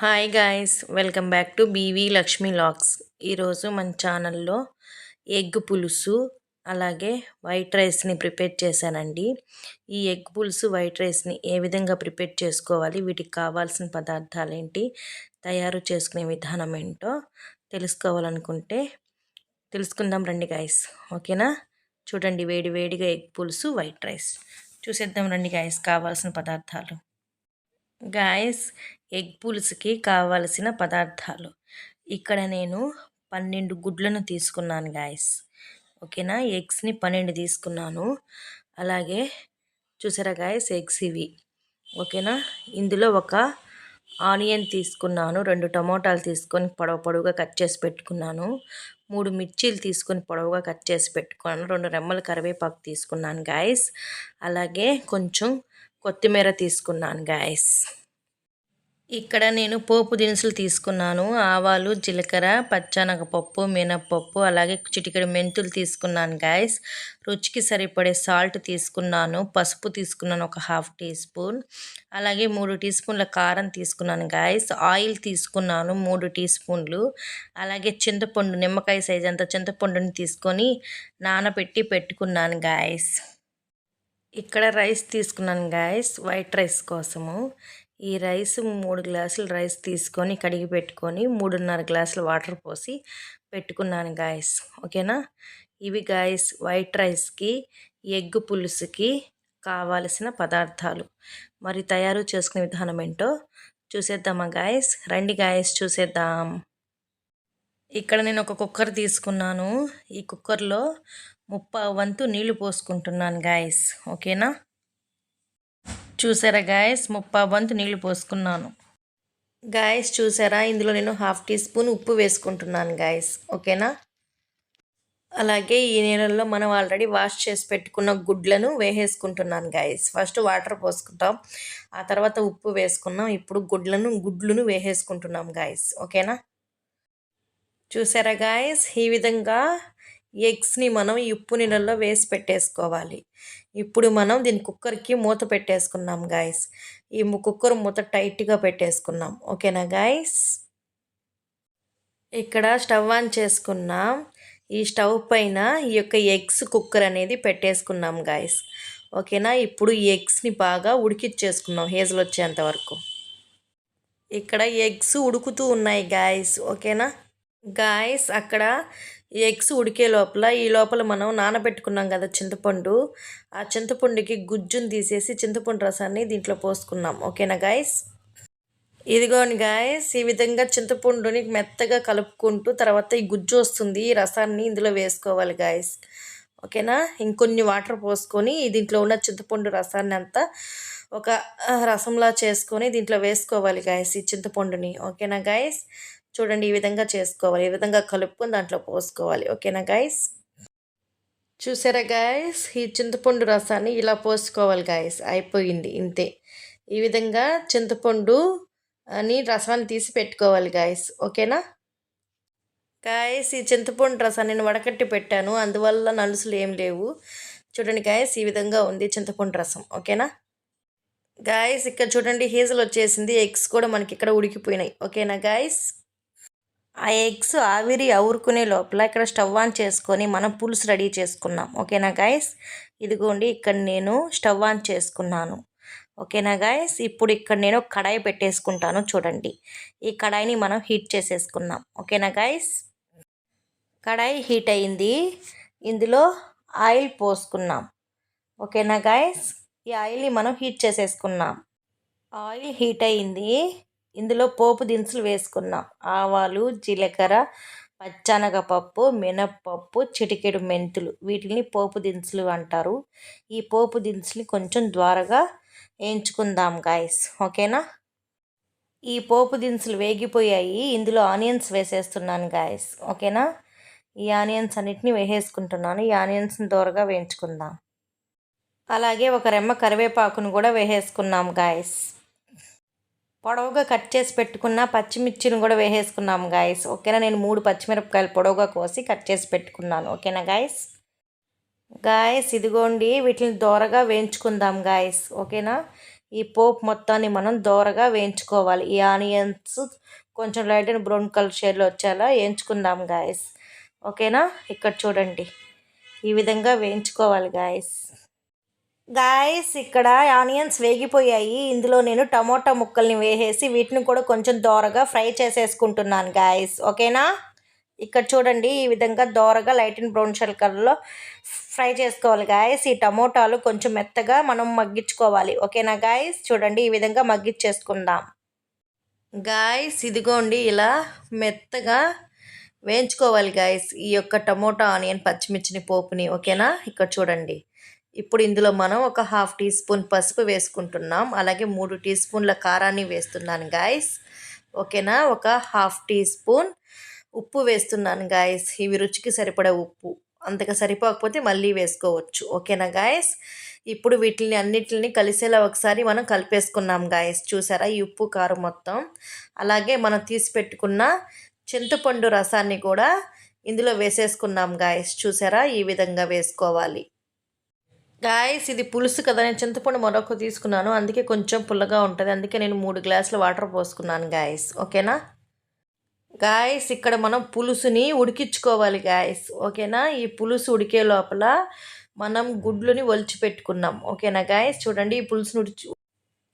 Hi guys welcome back to BV Lakshmi vlogs ఈరోజు మన ఛానల్లో ఎగ్ పులుసు అలాగే వైట్ రైస్ని ప్రిపేర్ చేశానండి. ఈ ఎగ్ పులుసు వైట్ రైస్ని ఏ విధంగా ప్రిపేర్ చేసుకోవాలి వీటికి కావాల్సిన పదార్థాలు ఏంటి తయారు చేసుకునే విధానం ఏంటో తెలుసుకోవాలనుకుంటే తెలుసుకుందాం రండి గాయస్ ఓకేనా? చూడండి వేడి వేడిగా ఎగ్ పులుసు వైట్ రైస్ చూసేద్దాం రండి గాయస్ కావాల్సిన పదార్థాలు. గాయస్ ఎగ్ పులుసుకి కావలసిన పదార్థాలు. ఇక్కడ నేను పన్నెండు గుడ్లను తీసుకున్నాను గాయస్ ఓకేనా? ఎగ్స్ని పన్నెండు తీసుకున్నాను. అలాగే చూసారా గాయస్ ఎగ్స్ ఇవి. ఓకేనా? ఇందులో ఒక ఆనియన్ తీసుకున్నాను రెండు టమోటాలు తీసుకొని పొడవు పొడవుగా కట్ చేసి పెట్టుకున్నాను. మూడు మిర్చీలు తీసుకొని పొడవుగా కట్ చేసి పెట్టుకున్నాను. రెండు రెమ్మల కరివేపాకు తీసుకున్నాను గాయస్ అలాగే కొంచెం కొత్తిమీర తీసుకున్నాను గాయస్ ఇక్కడ నేను పోపు దినుసులు తీసుకున్నాను ఆవాలు జీలకర్ర పచ్చనగపప్పు మినప్పప్పు అలాగే చిటికెడు మెంతులు తీసుకున్నాను గాయస్ రుచికి సరిపడే సాల్ట్ తీసుకున్నాను పసుపు తీసుకున్నాను ఒక హాఫ్ టీ స్పూన్ అలాగే మూడు టీ స్పూన్ల కారం తీసుకున్నాను గాయస్ ఆయిల్ తీసుకున్నాను మూడు టీ స్పూన్లు అలాగే చింతపండు నిమ్మకాయ సైజ్ అంత చింతపండుని తీసుకొని నానబెట్టి పెట్టుకున్నాను గాయస్ ఇక్కడ రైస్ తీసుకున్నాను గాయస్ వైట్ రైస్ కోసము. ఈ రైస్ మూడు గ్లాసులు రైస్ తీసుకొని కడిగి పెట్టుకొని మూడున్నర గ్లాసులు వాటర్ పోసి పెట్టుకున్నాను గాయస్. ఓకేనా? ఇవి గాయస్ వైట్ రైస్కి ఎగ్ పులుసుకి కావాల్సిన పదార్థాలు. మరి తయారు చేసుకునే విధానం ఏంటో చూసేద్దామా గాయస్? రండి గాయస్ చూసేద్దాం. ఇక్కడ నేను ఒక కుక్కర్ తీసుకున్నాను. ఈ కుక్కర్లో ముప్పై వంతు నీళ్ళు పోసుకుంటున్నాను గాయస్. ఓకేనా? చూసారా గాయస్ ముప్పా వంతు నీళ్ళు పోసుకున్నాను. గాయస్ చూసారా? ఇందులో నేను హాఫ్ టీ స్పూన్ ఉప్పు వేసుకుంటున్నాను గాయస్ ఓకేనా? అలాగే ఈ నీళ్ళల్లో మనం ఆల్రెడీ వాష్ చేసి పెట్టుకున్న గుడ్లను వేసేసుకుంటున్నాను గాయస్ ఫస్ట్ వాటర్ పోసుకుంటాం. ఆ తర్వాత ఉప్పు వేసుకున్నాం. ఇప్పుడు గుడ్లను గుడ్లను వేసేసుకుంటున్నాం గాయస్ ఓకేనా? చూసారా గాయస్ ఈ విధంగా ఎగ్స్ని మనం ఉప్పు నీళ్ళల్లో వేసి పెట్టేసుకోవాలి. ఇప్పుడు మనం దీని కుక్కర్కి మూత పెట్టేసుకున్నాం గాయస్. ఈ కుక్కర్ మూత టైట్గా పెట్టేసుకున్నాం. ఓకేనా గాయస్? ఇక్కడ స్టవ్ ఆన్ చేసుకున్నాం. ఈ స్టవ్ పైన ఈ యొక్క ఎగ్స్ కుక్కర్ అనేది పెట్టేసుకున్నాం గాయస్. ఓకేనా? ఇప్పుడు ఈ ఎగ్స్ని బాగా ఉడికిచ్చేసుకున్నాం హేజల్ వచ్చేంత వరకు. ఇక్కడ ఎగ్స్ ఉడుకుతూ ఉన్నాయి గాయస్. ఓకేనా? గాయస్ అక్కడ ఈ ఎగ్స్ ఉడికే లోపల ఈ లోపల మనం నానబెట్టుకున్నాం కదా చింతపండు. ఆ చింతపండుకి గుజ్జును తీసేసి చింతపండు రసాన్ని దీంట్లో పోసుకున్నాం. ఓకేనా గాయస్? ఇదిగోని గాయస్ ఈ విధంగా చింతపండుని మెత్తగా కలుపుకుంటూ తర్వాత ఈ గుజ్జు వస్తుంది. ఈ రసాన్ని ఇందులో వేసుకోవాలి గాయస్. ఓకేనా? ఇంకొన్ని వాటర్ పోసుకొని దీంట్లో ఉన్న చింతపండు రసాన్ని అంతా ఒక రసంలా చేసుకొని దీంట్లో వేసుకోవాలి గాయస్ ఈ చింతపండుని. ఓకేనా గాయస్? చూడండి ఈ విధంగా చేసుకోవాలి ఈ విధంగా కలుపుకొని దాంట్లో పోసుకోవాలి. ఓకేనా గాయస్ చూసారా గాయస్ ఈ చింతపండు రసాన్ని ఇలా పోసుకోవాలి గాయస్ అయిపోయింది ఇంతే. ఈ విధంగా చింతపండు అని రసాన్ని తీసి పెట్టుకోవాలి గాయస్ ఓకేనా? గాయస్ ఈ చింతపండు రసాన్ని నేను వడకట్టి పెట్టాను. అందువల్ల నలుసులు ఏం లేవు. చూడండి గాయస్ ఈ విధంగా ఉంది చింతపండు రసం. ఓకేనా? గాయస్ ఇక్కడ చూడండి హీజల్ వచ్చేసింది. ఎగ్స్ కూడా మనకి ఇక్కడ ఉడికిపోయినాయి. ఓకేనా గాయస్ ఆ ఎగ్స్ ఆవిరి అవురుకునే లోపల ఇక్కడ స్టవ్ ఆన్ చేసుకొని మనం పులుసు రెడీ చేసుకున్నాం. ఓకేనా గాయస్? ఇదిగోండి ఇక్కడ నేను స్టవ్ ఆన్ చేసుకున్నాను. ఓకేనా గాయస్? ఇప్పుడు ఇక్కడ నేను కడాయి పెట్టేసుకుంటాను చూడండి. ఈ కడాయిని మనం హీట్ చేసేసుకున్నాం. ఓకేనా గాయస్? కడాయి హీట్ అయింది. ఇందులో ఆయిల్ పోసుకున్నాం. ఓకేనా గాయస్? ఈ ఆయిల్ని మనం హీట్ చేసేసుకున్నాం. ఆయిల్ హీట్ అయింది. ఇందులో పోపు దినుసులు వేసుకున్నాం. ఆవాలు జీలకర్ర పచ్చనగపప్పు మినప్పప్పు చిటికెడు మెంతులు. వీటిని పోపు దినుసులు అంటారు. ఈ పోపు దినుసులు కొంచెం ద్వారగా వేయించుకుందాం గాయస్ ఓకేనా? ఈ పోపు దినుసులు వేగిపోయాయి. ఇందులో ఆనియన్స్ వేసేస్తున్నాను గాయస్ ఓకేనా? ఈ ఆనియన్స్ అన్నిటిని వేసేసుకుంటున్నాను. ఈ ఆనియన్స్ని దూరగా వేయించుకుందాం. అలాగే ఒక రెమ్మ కరివేపాకును కూడా వేసేసుకున్నాం గాయస్ పొడవుగా కట్ చేసి పెట్టుకున్న పచ్చిమిర్చిని కూడా వేసేసుకున్నాము గాయస్ ఓకేనా? నేను మూడు పచ్చిమిరపకాయలు పొడవుగా కోసి కట్ చేసి పెట్టుకున్నాను. ఓకేనా గాయస్ గాయస్ ఇదిగోండి వీటిని దోరగా వేయించుకుందాం గాయస్ ఓకేనా? ఈ పోపు మొత్తాన్ని మనం దోరగా వేయించుకోవాలి. ఈ ఆనియన్స్ కొంచెం లైట్ అండ్ బ్రౌన్ కలర్ షేడ్లో వచ్చేలా వేయించుకుందాం గాయస్ ఓకేనా? ఇక్కడ చూడండి. ఈ విధంగా వేయించుకోవాలి గాయస్ గాయస్ ఇక్కడ ఆనియన్స్ వేగిపోయాయి. ఇందులో నేను టమోటా ముక్కల్ని వేసేసి వీటిని కూడా కొంచెం దోరగా ఫ్రై చేసేసుకుంటున్నాను గాయస్ ఓకేనా? ఇక్కడ చూడండి ఈ విధంగా దోరగా లైట్ అండ్ బ్రౌన్ షెల్ కలర్లో ఫ్రై చేసుకోవాలి గాయస్ ఈ టమోటాలు కొంచెం మెత్తగా మనం మగ్గించుకోవాలి. ఓకేనా గాయస్ చూడండి ఈ విధంగా మగ్గించేసుకుందాం. గాయస్ ఇదిగోండి ఇలా మెత్తగా వేయించుకోవాలి గాయస్ ఈ యొక్క టమోటా ఆనియన్ పచ్చిమిర్చిని పోపుని. ఓకేనా? ఇక్కడ చూడండి. ఇప్పుడు ఇందులో మనం ఒక హాఫ్ టీ స్పూన్ పసుపు వేసుకుంటున్నాం. అలాగే మూడు టీ స్పూన్ల కారాన్ని వేస్తున్నాను గాయస్ ఓకేనా? ఒక హాఫ్ టీ స్పూన్ ఉప్పు వేస్తున్నాను గాయస్ ఇవి రుచికి సరిపడే ఉప్పు. అంతగా సరిపోకపోతే మళ్ళీ వేసుకోవచ్చు. ఓకేనా గాయస్ ఇప్పుడు వీటిని అన్నిటిని కలిసేలా ఒకసారి మనం కలిపేసుకున్నాం గాయస్ చూసారా? ఈ ఉప్పు కారం మొత్తం. అలాగే మనం తీసి పెట్టుకున్న చింతపండు రసాన్ని కూడా ఇందులో వేసేసుకున్నాం గాయస్ చూసారా? ఈ విధంగా వేసుకోవాలి. గాయస్ ఇది పులుసు కదా నేను చింతపండు మరొక తీసుకున్నాను. అందుకే కొంచెం పుల్లగా ఉంటుంది. అందుకే నేను మూడు గ్లాసులు వాటర్ పోసుకున్నాను గాయస్ ఓకేనా? గాయస్ ఇక్కడ మనం పులుసుని ఉడికించుకోవాలి గాయస్ ఓకేనా? ఈ పులుసు ఉడికే లోపల మనం గుడ్లుని ఒలిచి పెట్టుకున్నాం. ఓకేనా గాయస్ చూడండి ఈ పులుసుని ఉడిచి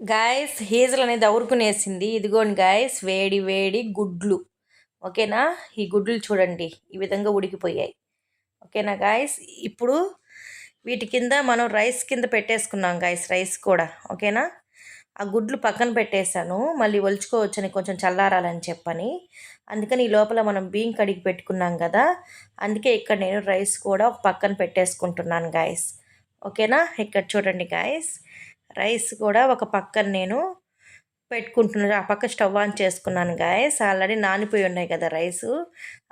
గాయస్ హీజల్ అనేది అవురుకునేసింది. ఇదిగోండి గాయస్ వేడి వేడి గుడ్లు. ఓకేనా? ఈ గుడ్లు చూడండి ఈ విధంగా ఉడికిపోయాయి. ఓకేనా గాయస్ ఇప్పుడు వీటి కింద మనం రైస్ కింద పెట్టేసుకున్నాం గాయస్ రైస్ కూడా. ఓకేనా? ఆ గుడ్లు పక్కన పెట్టేశాను. మళ్ళీ ఒలుచుకోవచ్చని కొంచెం చల్లారాలని చెప్పని. అందుకని ఈ లోపల మనం బియ్యం కడిగి పెట్టుకున్నాం కదా. అందుకే ఇక్కడ నేను రైస్ కూడా ఒక పక్కన పెట్టేసుకుంటున్నాను గాయస్ ఓకేనా? ఇక్కడ చూడండి గాయస్ రైస్ కూడా ఒక పక్కన నేను పెట్టుకుంటున్నారు. ఆ పక్క స్టవ్ ఆన్ చేసుకున్నాను గాయస్ ఆల్రెడీ నానిపోయి ఉన్నాయి కదా రైస్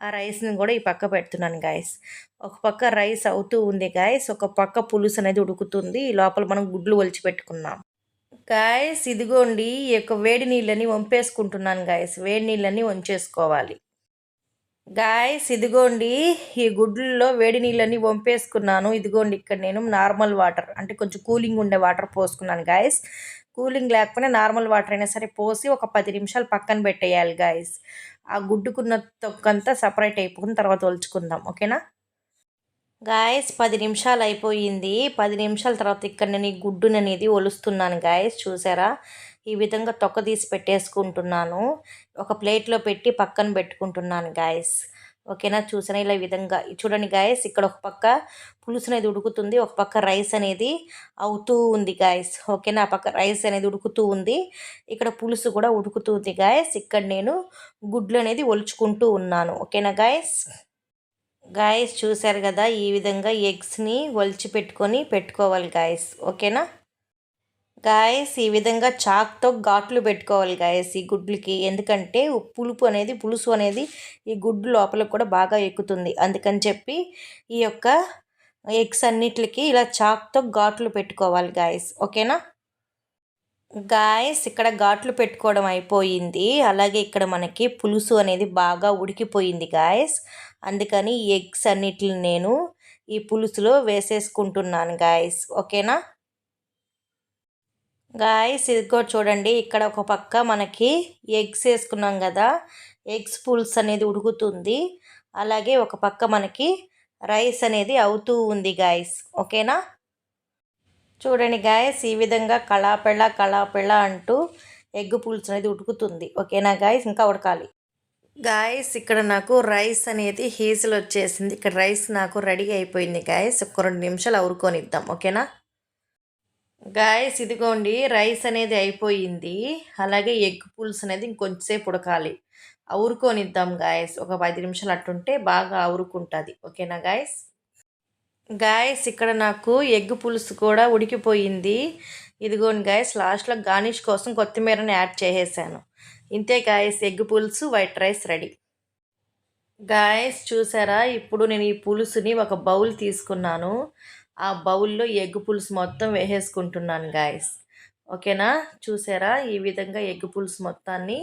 ఆ రైస్ని కూడా ఈ పక్క పెడుతున్నాను గాయస్ ఒక పక్క రైస్ అవుతూ ఉంది గాయస్ ఒక పక్క పులుసు అనేది ఉడుకుతుంది. ఈ లోపల మనం గుడ్లు ఒలిచి పెట్టుకున్నాం గాయస్ ఇదిగోండి. ఈ యొక్క వేడి నీళ్ళని వంపేసుకుంటున్నాను గాయస్ వేడి నీళ్ళని వంచేసుకోవాలి. గాయస్ ఇదిగోండి. ఈ గుడ్లలో వేడి నీళ్ళని వంపేసుకున్నాను. ఇదిగోండి ఇక్కడ నేను నార్మల్ వాటర్ అంటే కొంచెం కూలింగ్ ఉండే వాటర్ పోసుకున్నాను గాయస్ కూలింగ్ లేకపోయినా నార్మల్ వాటర్ అయినా సరే పోసి ఒక పది నిమిషాలు పక్కన పెట్టేయాలి గాయస్ ఆ గుడ్డుకున్న తొక్కంతా సపరేట్ అయిపోయిన తర్వాత ఒలుచుకుందాం ఓకేనా? గాయస్ పది నిమిషాలు అయిపోయింది. పది నిమిషాల తర్వాత ఇక్కడ నేను ఈ గుడ్డుని అనేది ఒలుస్తున్నాను గాయస్ చూసారా? ఈ విధంగా తొక్క తీసి పెట్టేసుకుంటున్నాను. ఒక ప్లేట్లో పెట్టి పక్కన పెట్టుకుంటున్నాను గాయస్ ఓకేనా? చూసిన ఇలా విధంగా. చూడండి గాయస్ ఇక్కడ ఒక పక్క పులుసు అనేది ఉడుకుతుంది ఒక పక్క రైస్ అనేది అవుతూ ఉంది గాయస్ ఓకేనా? ఆ పక్క రైస్ అనేది ఉడుకుతూ ఉంది. ఇక్కడ పులుసు కూడా ఉడుకుతుంది గాయస్ ఇక్కడ నేను గుడ్లు అనేది ఒలుచుకుంటూ ఉన్నాను. ఓకేనా గాయస్ గాయస్ చూశారు కదా? ఈ విధంగా ఎగ్స్ని ఒలిచి పెట్టుకొని పెట్టుకోవాలి గాయస్ ఓకేనా? గాయస్ ఈ విధంగా చాక్తో ఘాట్లు పెట్టుకోవాలి గాయస్ ఈ గుడ్లకి. ఎందుకంటే పులుపు అనేది పులుసు అనేది ఈ గుడ్డు లోపల కూడా బాగా ఎక్కుతుంది. అందుకని చెప్పి ఈ యొక్క ఎగ్స్ అన్నిటికి ఇలా చాక్తో ఘాట్లు పెట్టుకోవాలి గాయస్ ఓకేనా? గాయస్ ఇక్కడ ఘాట్లు పెట్టుకోవడం అయిపోయింది. అలాగే ఇక్కడ మనకి పులుసు అనేది బాగా ఉడికిపోయింది గాయస్ అందుకని ఈ ఎగ్స్ అన్నిటిని నేను ఈ పులుసులో వేసేసుకుంటున్నాను గాయస్ ఓకేనా? గాయస్ ఇదిగో చూడండి. ఇక్కడ ఒక పక్క మనకి ఎగ్స్ వేసుకున్నాం కదా. ఎగ్స్ పుల్స్ అనేది ఉడుకుతుంది. అలాగే ఒక పక్క మనకి రైస్ అనేది అవుతూ ఉంది గాయస్ ఓకేనా? చూడండి గాయస్ ఈ విధంగా కళాపెళ్ళ కళాపెళ్ళ అంటూ ఎగ్ పులుసు అనేది ఉడుకుతుంది. ఓకేనా గాయస్ ఇంకా ఉడకాలి. గాయస్ ఇక్కడ నాకు రైస్ అనేది హీజల్ వచ్చేసింది. ఇక్కడ రైస్ నాకు రెడీ అయిపోయింది గాయస్ ఒక రెండు నిమిషాలు అవురుకొనిద్దాం ఓకేనా? గాయస్ ఇదిగోండి రైస్ అనేది అయిపోయింది. అలాగే ఎగ్ పులుసు అనేది ఇంకొంచెంసేపు ఉడకాలి. ఊరుకొనిద్దాం గాయస్ ఒక పది నిమిషాలు అట్టుంటే బాగా అవురుకుంటుంది. ఓకేనా గాయస్ గాయస్ ఇక్కడ నాకు ఎగ్ పులుసు కూడా ఉడికిపోయింది. ఇదిగోండి గాయస్ లాస్ట్లో గార్నిష్ కోసం కొత్తిమీరని యాడ్ చేసేసాను. ఇంతే గాయస్ ఎగ్ పులుసు వైట్ రైస్ రెడీ. గాయస్ చూసారా? ఇప్పుడు నేను ఈ పులుసుని ఒక బౌల్ తీసుకున్నాను. ఆ బౌల్లో ఎగ్ పులుసు మొత్తం వేసేసుకుంటున్నాను గాయస్ ఓకేనా? చూసారా? ఈ విధంగా ఎగ్ పులుసు మొత్తాన్ని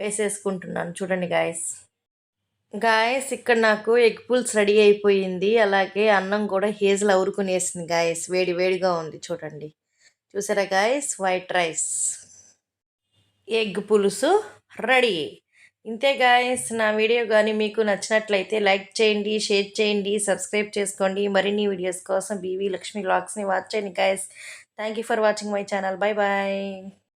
వేసేసుకుంటున్నాను. చూడండి గాయస్ గాయస్ ఇక్కడ నాకు ఎగ్ పులుసు రెడీ అయిపోయింది. అలాగే అన్నం కూడా హేజల్ అవురుకునేసింది గాయస్ వేడి వేడిగా ఉంది చూడండి. చూసారా గాయస్ వైట్ రైస్ ఎగ్ పులుసు రెడీ. ఇంతే గాయస్ నా వీడియో కానీ మీకు నచ్చినట్లయితే లైక్ చేయండి షేర్ చేయండి సబ్స్క్రైబ్ చేసుకోండి. మరిన్ని వీడియోస్ కోసం బీవీ లక్ష్మీ వ్లాగ్స్ని వాచ్ చేయండి guys thank you for watching my channel bye bye